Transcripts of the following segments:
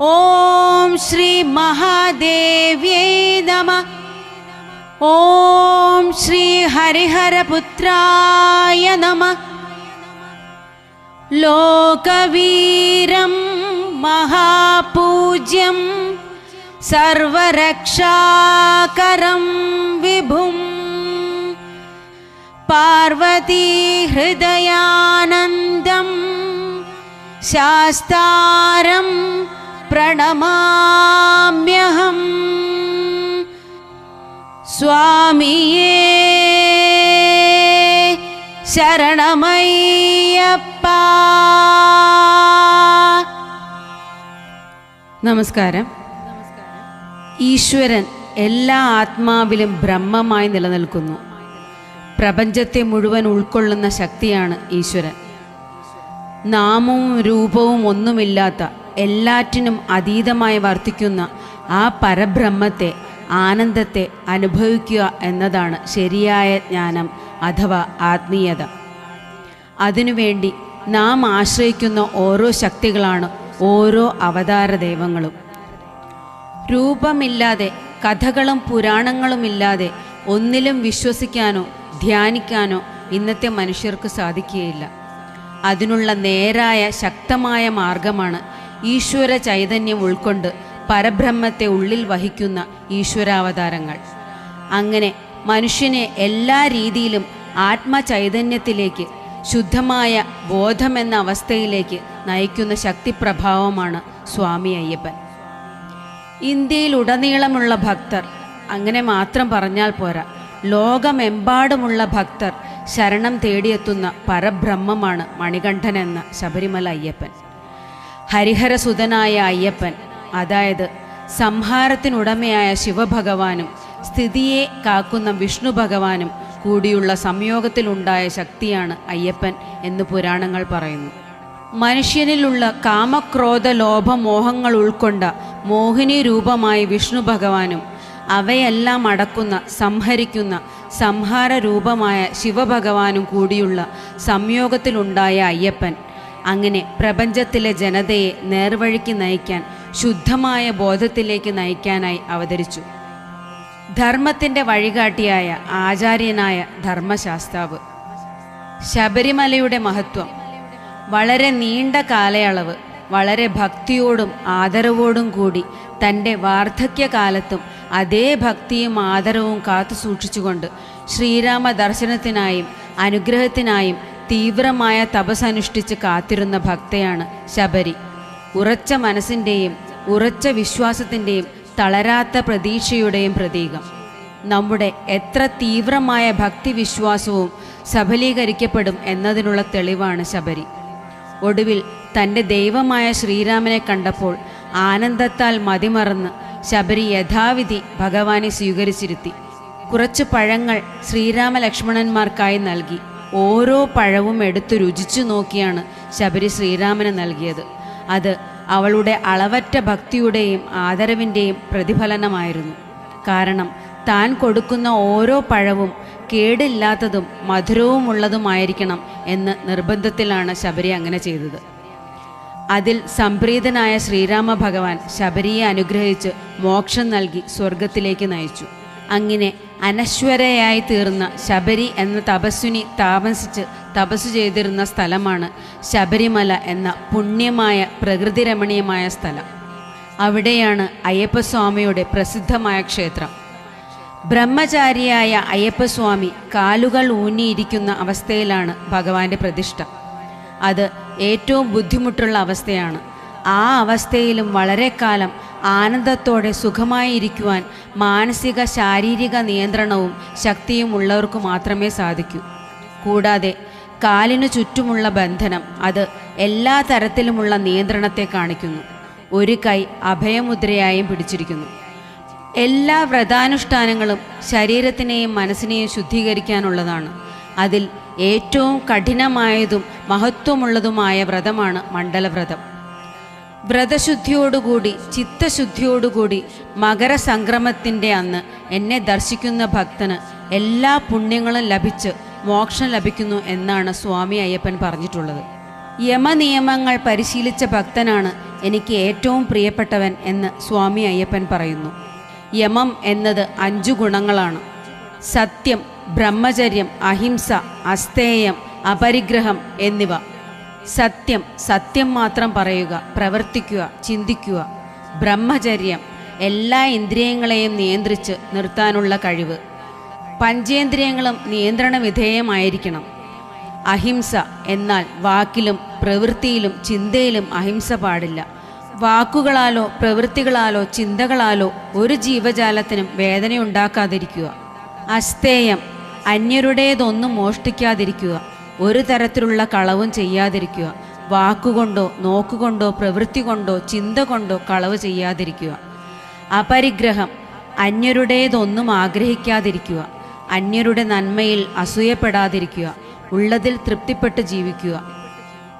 ॐ श्रीमहादेव्यै नमः। ॐ श्रीहरिहरपुत्राय नमः। लोकवीरं महापूज्यं सर्वरक्षाकरं विभुम् पार्वतीहृदयानन्दं ശാസ്താരം പ്രണമാമ്യഹം. സ്വാമിയേ ശരണമയ്യപ്പ. നമസ്കാരം. ഈശ്വരൻ എല്ലാ ആത്മാവിലും ബ്രഹ്മമായി നിലനിൽക്കുന്നു. പ്രപഞ്ചത്തെ മുഴുവൻ ഉൾക്കൊള്ളുന്ന ശക്തിയാണ് ഈശ്വരൻ. നാമവും രൂപവും ഒന്നുമില്ലാത്ത എല്ലാറ്റിനും അതീതമായി വർത്തിക്കുന്ന ആ പരബ്രഹ്മത്തെ ആനന്ദത്തെ അനുഭവിക്കുക എന്നതാണ് ശരിയായ ജ്ഞാനം അഥവാ ആത്മീയത. അതിനുവേണ്ടി നാം ആശ്രയിക്കുന്ന ഓരോ ശക്തികളാണ് ഓരോ അവതാര ദൈവങ്ങളും. രൂപമില്ലാതെ കഥകളും പുരാണങ്ങളുമില്ലാതെ ഒന്നിലും വിശ്വസിക്കാനോ ധ്യാനിക്കാനോ ഇന്നത്തെ മനുഷ്യർക്ക് സാധിക്കുകയില്ല. അതിനുള്ള നേരായ ശക്തമായ മാർഗമാണ് ഈശ്വര ചൈതന്യം ഉൾക്കൊണ്ട് പരബ്രഹ്മത്തെ ഉള്ളിൽ വഹിക്കുന്ന ഈശ്വരാവതാരങ്ങൾ. അങ്ങനെ മനുഷ്യനെ എല്ലാ രീതിയിലും ആത്മചൈതന്യത്തിലേക്ക് ശുദ്ധമായ ബോധമെന്ന അവസ്ഥയിലേക്ക് നയിക്കുന്ന ശക്തിപ്രഭാവമാണ് സ്വാമി അയ്യപ്പൻ. ഇന്ത്യയിലുടനീളമുള്ള ഭക്തർ അങ്ങനെ മാത്രം പറഞ്ഞാൽ പോരാ. ലോകമെമ്പാടുമുള്ള ഭക്തർ ശരണം തേടിയെത്തുന്ന പരബ്രഹ്മമാണ് മണികണ്ഠൻ എന്ന ശബരിമല അയ്യപ്പൻ. ഹരിഹരസുതനായ അയ്യപ്പൻ അതായത് സംഹാരത്തിനുടമയായ ശിവഭഗവാനും സ്ഥിതിയെ കാക്കുന്ന വിഷ്ണു ഭഗവാനും കൂടിയുള്ള സംയോഗത്തിലുണ്ടായ ശക്തിയാണ് അയ്യപ്പൻ എന്ന് പുരാണങ്ങൾ പറയുന്നു. മനുഷ്യനിലുള്ള കാമക്രോധ ലോഭമോഹങ്ങൾ ഉൾക്കൊണ്ട മോഹിനി രൂപമായി വിഷ്ണു ഭഗവാനും അവയെല്ലാം അടക്കുന്ന സംഹരിക്കുന്ന സംഹാര രൂപമായ ശിവഭഗവാനും കൂടിയുള്ള സംയോഗത്തിലുണ്ടായ അയ്യപ്പൻ. അങ്ങനെ പ്രപഞ്ചത്തിലെ ജനതയെ നേർവഴിക്ക് നയിക്കാൻ ശുദ്ധമായ ബോധത്തിലേക്ക് നയിക്കാനായി അവതരിച്ചു. ധർമ്മത്തിന്റെ വഴികാട്ടിയായ ആചാര്യനായ ധർമ്മശാസ്താവ്. ശബരിമലയുടെ മഹത്വം. വളരെ നീണ്ട കാലയളവ് വളരെ ഭക്തിയോടും ആദരവോടും കൂടി തന്റെ വാർദ്ധക്യകാലത്തും അതേ ഭക്തിയും ആദരവും കാത്തു സൂക്ഷിച്ചുകൊണ്ട് ശ്രീരാമ ദർശനത്തിനായും അനുഗ്രഹത്തിനായും തീവ്രമായ തപസ്സനുഷ്ഠിച്ച് കാത്തിരുന്ന ഭക്തയാണ് ശബരി. ഉറച്ച മനസ്സിന്റെയും ഉറച്ച വിശ്വാസത്തിന്റെയും തളരാത്ത പ്രതീക്ഷയുടെയും പ്രതീകം. നമ്മുടെ എത്ര തീവ്രമായ ഭക്തി വിശ്വാസവും സഫലീകരിക്കപ്പെടും എന്നതിനുള്ള തെളിവാണ് ശബരി. ഒടുവിൽ തന്റെ ദൈവമായ ശ്രീരാമനെ കണ്ടപ്പോൾ ആനന്ദത്താൽ മതിമറന്ന് ശബരി യഥാവിധി ഭഗവാനെ സ്വീകരിച്ചിരുത്തി. കുറച്ച് പഴങ്ങൾ ശ്രീരാമലക്ഷ്മണന്മാർക്കായി നൽകി. ഓരോ പഴവും എടുത്തു രുചിച്ചു നോക്കിയാണ് ശബരി ശ്രീരാമന് നൽകിയത്. അത് അവളുടെ അളവറ്റ ഭക്തിയുടെയും ആദരവിന്റെയും പ്രതിഫലനമായിരുന്നു. കാരണം താൻ കൊടുക്കുന്ന ഓരോ പഴവും കേടില്ലാത്തതും മധുരവുമുള്ളതുമായിരിക്കണം എന്ന് നിർബന്ധത്തിലാണ് ശബരി അങ്ങനെ ചെയ്തത്. അതിൽ സംപ്രീതനായ ശ്രീരാമ ഭഗവാൻ ശബരിയെ അനുഗ്രഹിച്ച് മോക്ഷം നൽകി സ്വർഗത്തിലേക്ക് നയിച്ചു. അങ്ങനെ അനശ്വരയായി തീർന്ന ശബരി എന്ന തപസ്വിനി താമസിച്ച് തപസ് ചെയ്തിരുന്ന സ്ഥലമാണ് ശബരിമല എന്ന പുണ്യമായ പ്രകൃതിരമണീയമായ സ്ഥലം. അവിടെയാണ് അയ്യപ്പസ്വാമിയുടെ പ്രസിദ്ധമായ ക്ഷേത്രം. ബ്രഹ്മചാരിയായ അയ്യപ്പസ്വാമി കാലുകൾ ഊന്നിയിരിക്കുന്ന അവസ്ഥയിലാണ് ഭഗവാന്റെ പ്രതിഷ്ഠ. അത് ഏറ്റവും ബുദ്ധിമുട്ടുള്ള അവസ്ഥയാണ്. ആ അവസ്ഥയിലും വളരെ കാലം ആനന്ദത്തോടെ സുഖമായി ഇരിക്കുവാൻ മാനസിക ശാരീരിക നിയന്ത്രണവും ശക്തിയും ഉള്ളവർക്ക് മാത്രമേ സാധിക്കൂ. കൂടാതെ കാലിനു ചുറ്റുമുള്ള ബന്ധനം അത് എല്ലാ തരത്തിലുമുള്ള നിയന്ത്രണത്തെ കാണിക്കുന്നു. ഒരു കൈ അഭയമുദ്രയായും പിടിച്ചിരിക്കുന്നു. എല്ലാ വ്രതാനുഷ്ഠാനങ്ങളും ശരീരത്തിനെയും മനസ്സിനെയും ശുദ്ധീകരിക്കാനുള്ളതാണ്. അതിൽ ഏറ്റവും കഠിനമായതും മഹത്വമുള്ളതുമായ വ്രതമാണ് മണ്ഡലവ്രതം. വ്രതശുദ്ധിയോടുകൂടി ചിത്തശുദ്ധിയോടുകൂടി മകരസംക്രമത്തിന്റെ അന്ന് എന്നെ ദർശിക്കുന്ന ഭക്തന് എല്ലാ പുണ്യങ്ങളും ലഭിച്ച് മോക്ഷം ലഭിക്കുന്നു എന്നാണ് സ്വാമി അയ്യപ്പൻ പറഞ്ഞിട്ടുള്ളത്. യമനിയമങ്ങൾ പരിശീലിച്ച ഭക്തനാണ് എനിക്ക് ഏറ്റവും പ്രിയപ്പെട്ടവൻ എന്ന് സ്വാമി അയ്യപ്പൻ പറയുന്നു. യമം എന്നത് അഞ്ചു ഗുണങ്ങളാണ്. സത്യം ബ്രഹ്മചര്യം അഹിംസ അസ്തേയം അപരിഗ്രഹം എന്നിവ. സത്യം സത്യം മാത്രം പറയുക പ്രവർത്തിക്കുക ചിന്തിക്കുക. ബ്രഹ്മചര്യം എല്ലാ ഇന്ദ്രിയങ്ങളെയും നിയന്ത്രിച്ച് നിർത്താനുള്ള കഴിവ്. പഞ്ചേന്ദ്രിയങ്ങളും നിയന്ത്രണ വിധേയമായിരിക്കണം. അഹിംസ എന്നാൽ വാക്കിലും പ്രവൃത്തിയിലും ചിന്തയിലും അഹിംസ പാടില്ല. വാക്കുകളാലോ പ്രവൃത്തികളാലോ ചിന്തകളാലോ ഒരു ജീവജാലത്തിനും വേദനയുണ്ടാക്കാതിരിക്കുക. അസ്തേയം അന്യരുടേതൊന്നും മോഷ്ടിക്കാതിരിക്കുക. ഒരു തരത്തിലുള്ള കളവും ചെയ്യാതിരിക്കുക. വാക്കുകൊണ്ടോ നോക്കുകൊണ്ടോ പ്രവൃത്തി കൊണ്ടോ ചിന്ത കൊണ്ടോ കളവ് ചെയ്യാതിരിക്കുക. അപരിഗ്രഹം. അന്യരുടേതൊന്നും ആഗ്രഹിക്കാതിരിക്കുക. അന്യരുടെ നന്മയിൽ അസൂയപ്പെടാതിരിക്കുക. ഉള്ളതിൽ തൃപ്തിപ്പെട്ട് ജീവിക്കുക.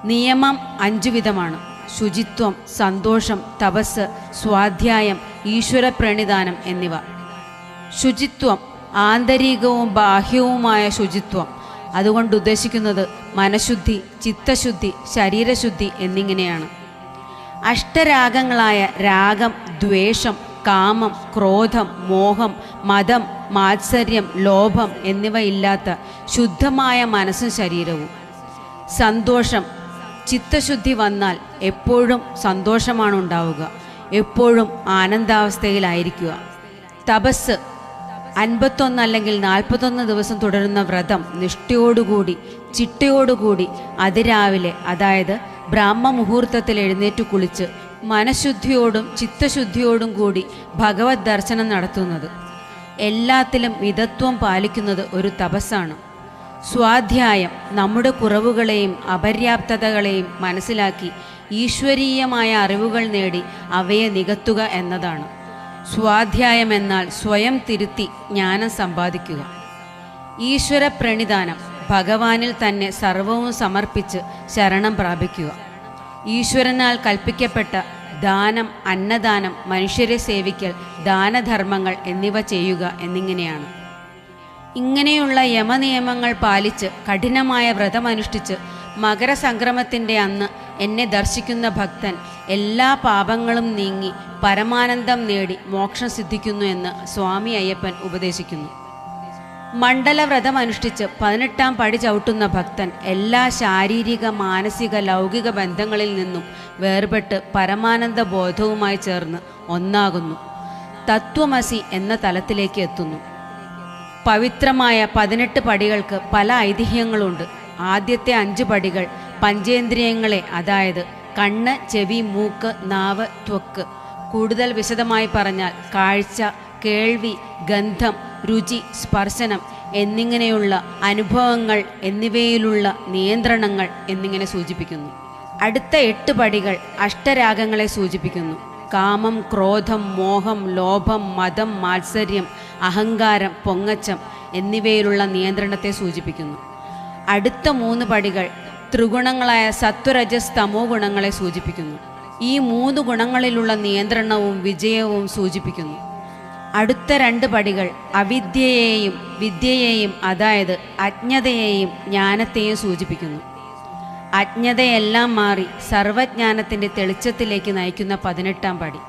നിയമം അഞ്ചു വിധമാണ്. ശുചിത്വം സന്തോഷം തപസ് സ്വാധ്യായം ഈശ്വര പ്രണിധാനം എന്നിവ. ശുചിത്വം. ആന്തരികവും ബാഹ്യവുമായ ശുചിത്വം. അതുകൊണ്ട് ഉദ്ദേശിക്കുന്നത് മനഃശുദ്ധി ചിത്തശുദ്ധി ശരീരശുദ്ധി എന്നിങ്ങനെയാണ്. അഷ്ടരാഗങ്ങളായ രാഗം ദ്വേഷം കാമം ക്രോധം മോഹം മതം മാത്സര്യം ലോഭം എന്നിവ ഇല്ലാത്ത ശുദ്ധമായ മനസ്സും ശരീരവും. സന്തോഷം. ചിത്തശുദ്ധി വന്നാൽ എപ്പോഴും സന്തോഷമാണ് ഉണ്ടാവുക. എപ്പോഴും ആനന്ദാവസ്ഥയിലായിരിക്കുക. തപസ്. അൻപത്തൊന്ന് അല്ലെങ്കിൽ നാൽപ്പത്തൊന്ന് ദിവസം തുടരുന്ന വ്രതം നിഷ്ഠയോടുകൂടി ചിട്ടയോടുകൂടി അതിരാവിലെ അതായത് ബ്രാഹ്മ മുഹൂർത്തത്തിൽ എഴുന്നേറ്റ് കുളിച്ച് മനഃശുദ്ധിയോടും ചിത്തശുദ്ധിയോടും കൂടി ഭഗവത് ദർശനം നടത്തുന്നത്. എല്ലാത്തിലും മിതത്വം പാലിക്കുന്നത് ഒരു തപസ്സാണ്. സ്വാധ്യായം നമ്മുടെ കുറവുകളെയും അപര്യാപ്തതകളെയും മനസ്സിലാക്കി ഈശ്വരീയമായ അറിവുകൾ നേടി അവയെ നികത്തുക എന്നതാണ്. സ്വാധ്യായം എന്നാൽ സ്വയം തിരുത്തി ജ്ഞാനം സമ്പാദിക്കുക. ഈശ്വര പ്രണിധാനം ഭഗവാനിൽ തന്നെ സർവവും സമർപ്പിച്ച് ശരണം പ്രാപിക്കുക. ഈശ്വരനാൽ കൽപ്പിക്കപ്പെട്ട ദാനം അന്നദാനം മനുഷ്യരെ സേവിക്കൽ ദാനധർമ്മങ്ങൾ എന്നിവ ചെയ്യുക എന്നിങ്ങനെയാണ്. ഇങ്ങനെയുള്ള യമനിയമങ്ങൾ പാലിച്ച് കഠിനമായ വ്രതമനുഷ്ഠിച്ച് മകരസംക്രമത്തിന്റെ അന്ന് എന്നെ ദർശിക്കുന്ന ഭക്തൻ എല്ലാ പാപങ്ങളും നീങ്ങി പരമാനന്ദം നേടി മോക്ഷം സിദ്ധിക്കുന്നു എന്ന് സ്വാമി അയ്യപ്പൻ ഉപദേശിക്കുന്നു. മണ്ഡലവ്രതം അനുഷ്ഠിച്ച് പതിനെട്ടാം പടി ചവിട്ടുന്ന ഭക്തൻ എല്ലാ ശാരീരിക മാനസിക ലൗകിക ബന്ധങ്ങളിൽ നിന്നും വേർപെട്ട് പരമാനന്ദ ബോധവുമായി ചേർന്ന് ഒന്നാകുന്നു. തത്വമസി എന്ന തലത്തിലേക്ക് എത്തുന്നു. പവിത്രമായ പതിനെട്ട് പടികൾക്ക് പല ഐതിഹ്യങ്ങളുണ്ട്. ആദ്യത്തെ അഞ്ച് പടികൾ പഞ്ചേന്ദ്രിയങ്ങളെ അതായത് കണ്ണ് ചെവി മൂക്ക് നാവ് ത്വക്ക്. കൂടുതൽ വിശദമായി പറഞ്ഞാൽ കാഴ്ച കേൾവി ഗന്ധം രുചി സ്പർശനം എന്നിങ്ങനെയുള്ള അനുഭവങ്ങൾ എന്നിവയിലുള്ള നിയന്ത്രണങ്ങൾ എന്നിങ്ങനെ സൂചിപ്പിക്കുന്നു. അടുത്ത എട്ട് പടികൾ അഷ്ടരാഗങ്ങളെ സൂചിപ്പിക്കുന്നു. കാമം ക്രോധം മോഹം ലോഭം മതം മാത്സര്യം അഹങ്കാരം പൊങ്ങച്ചം എന്നിവയിലുള്ള നിയന്ത്രണത്തെ സൂചിപ്പിക്കുന്നു. അടുത്ത മൂന്ന് പടികൾ ത്രിഗുണങ്ങളായ സത്വരജസ് തമോ ഗുണങ്ങളെ സൂചിപ്പിക്കുന്നു. ഈ മൂന്ന് ഗുണങ്ങളിലുള്ള നിയന്ത്രണവും വിജയവും സൂചിപ്പിക്കുന്നു. അടുത്ത രണ്ട് പടികൾ അവിദ്യയെയും വിദ്യയെയും അതായത് അജ്ഞതയെയും ജ്ഞാനത്തെയും സൂചിപ്പിക്കുന്നു. അജ്ഞതയെല്ലാം മാറി സർവജ്ഞാനത്തിന്റെ തെളിച്ചത്തിലേക്ക് നയിക്കുന്ന പതിനെട്ടാം പടി.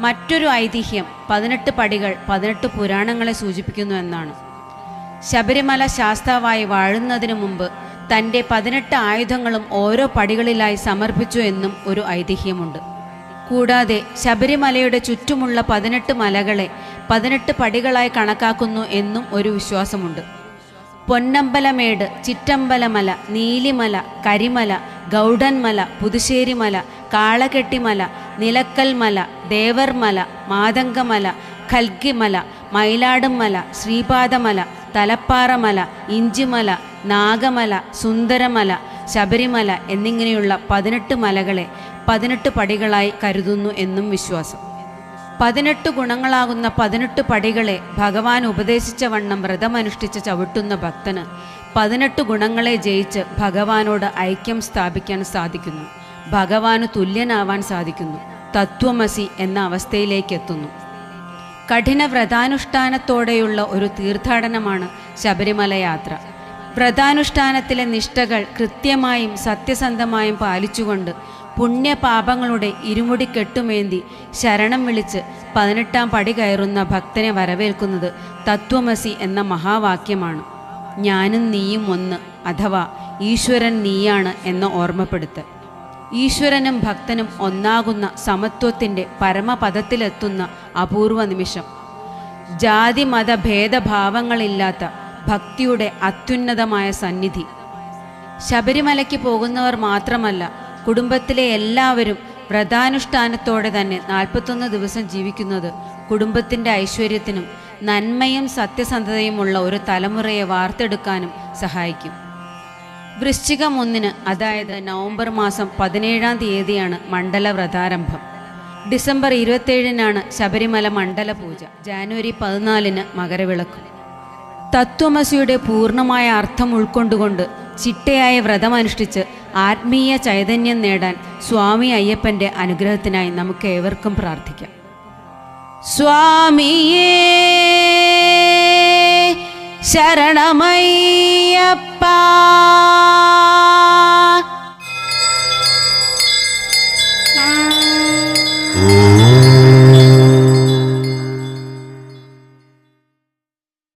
മറ്റൊരു ഐതിഹ്യം പതിനെട്ട് പടികൾ പതിനെട്ട് പുരാണങ്ങളെ സൂചിപ്പിക്കുന്നു എന്നാണ്. ശബരിമല ശാസ്താവായി വാഴുന്നതിനു മുമ്പ് തന്റെ പതിനെട്ട് ആയുധങ്ങളും ഓരോ പടികളിലായി സമർപ്പിച്ചു എന്നും ഒരു ഐതിഹ്യമുണ്ട്. കൂടാതെ ശബരിമലയുടെ ചുറ്റുമുള്ള പതിനെട്ട് മലകളെ പതിനെട്ട് പടികളായി കണക്കാക്കുന്നു എന്നും ഒരു വിശ്വാസമുണ്ട്. പൊന്നമ്പലമേട് ചിറ്റമ്പലമല നീലിമല കരിമല ഗൗഡൻമല പുതുശ്ശേരിമല കാളകെട്ടിമല നിലക്കൽമല ദേവർമല മാതങ്കമല ഖൽഗിമല മയിലാടുംമല ശ്രീപാദമല തലപ്പാറമല ഇഞ്ചിമല നാഗമല സുന്ദരമല ശബരിമല എന്നിങ്ങനെയുള്ള പതിനെട്ട് മലകളെ പതിനെട്ട് പടികളായി കരുതുന്നു എന്നും വിശ്വാസം. പതിനെട്ട് ഗുണങ്ങളാകുന്ന പതിനെട്ട് പടികളെ ഭഗവാൻ ഉപദേശിച്ച വണ്ണം വ്രതമനുഷ്ഠിച്ച് ചവിട്ടുന്ന ഭക്തന് പതിനെട്ട് ഗുണങ്ങളെ ജയിച്ച് ഭഗവാനോട് ഐക്യം സ്ഥാപിക്കാൻ സാധിക്കുന്നു. ഭഗവാന് തുല്യനാവാൻ സാധിക്കുന്നു. തത്വമസി എന്ന അവസ്ഥയിലേക്ക് എത്തുന്നു കഠിന വ്രതാനുഷ്ഠാനത്തോടെയുള്ള ഒരു തീർത്ഥാടനമാണ് ശബരിമല യാത്ര. വ്രതാനുഷ്ഠാനത്തിലെ നിഷ്ഠകൾ കൃത്യമായും സത്യസന്ധമായും പാലിച്ചുകൊണ്ട് പുണ്യപാപങ്ങളുടെ ഇരുമുടി കെട്ടുമേന്തി ശരണം വിളിച്ച് പതിനെട്ടാം പടി കയറുന്ന ഭക്തനെ വരവേൽക്കുന്നത് തത്വമസി എന്ന മഹാവാക്യമാണ്. ഞാനും നീയും ഒന്ന് അഥവാ ഈശ്വരൻ നീയാണ് എന്ന ഓർമ്മപ്പെടുത്തൽ. ഈശ്വരനും ഭക്തനും ഒന്നാകുന്ന സമത്വത്തിന്റെ പരമപദത്തിലെത്തുന്ന അപൂർവ നിമിഷം ജാതി മത ഭേദഭാവങ്ങളില്ലാത്ത ഭക്തിയുടെ അത്യുന്നതമായ സന്നിധി. ശബരിമലയ്ക്ക് പോകുന്നവർ മാത്രമല്ല കുടുംബത്തിലെ എല്ലാവരും വ്രതാനുഷ്ഠാനത്തോടെ തന്നെ നാൽപ്പത്തൊന്ന് ദിവസം ജീവിക്കുന്നത് കുടുംബത്തിന്റെ ഐശ്വര്യത്തിനും നന്മയും സത്യസന്ധതയുമുള്ള ഒരു തലമുറയെ വാർത്തെടുക്കാനും സഹായിക്കും. വൃശ്ചികം ഒന്നിന് അതായത് നവംബർ മാസം പതിനേഴാം തീയതിയാണ് മണ്ഡല വ്രതാരംഭം. ഡിസംബർ ഇരുപത്തേഴിനാണ് ശബരിമല മണ്ഡല പൂജ. ജാനുവരി പതിനാലിന് മകരവിളക്ക്. തത്വമസിയുടെ പൂർണമായ അർത്ഥം ഉൾക്കൊണ്ടുകൊണ്ട് ചിട്ടയായ വ്രതമനുഷ്ഠിച്ച് ആത്മീയ ചൈതന്യം നേടാൻ സ്വാമി അയ്യപ്പന്റെ അനുഗ്രഹത്തിനായി നമുക്ക് ഏവർക്കും പ്രാർത്ഥിക്കാം. സ്വാമിയേ ശരണമയ്യപ്പ.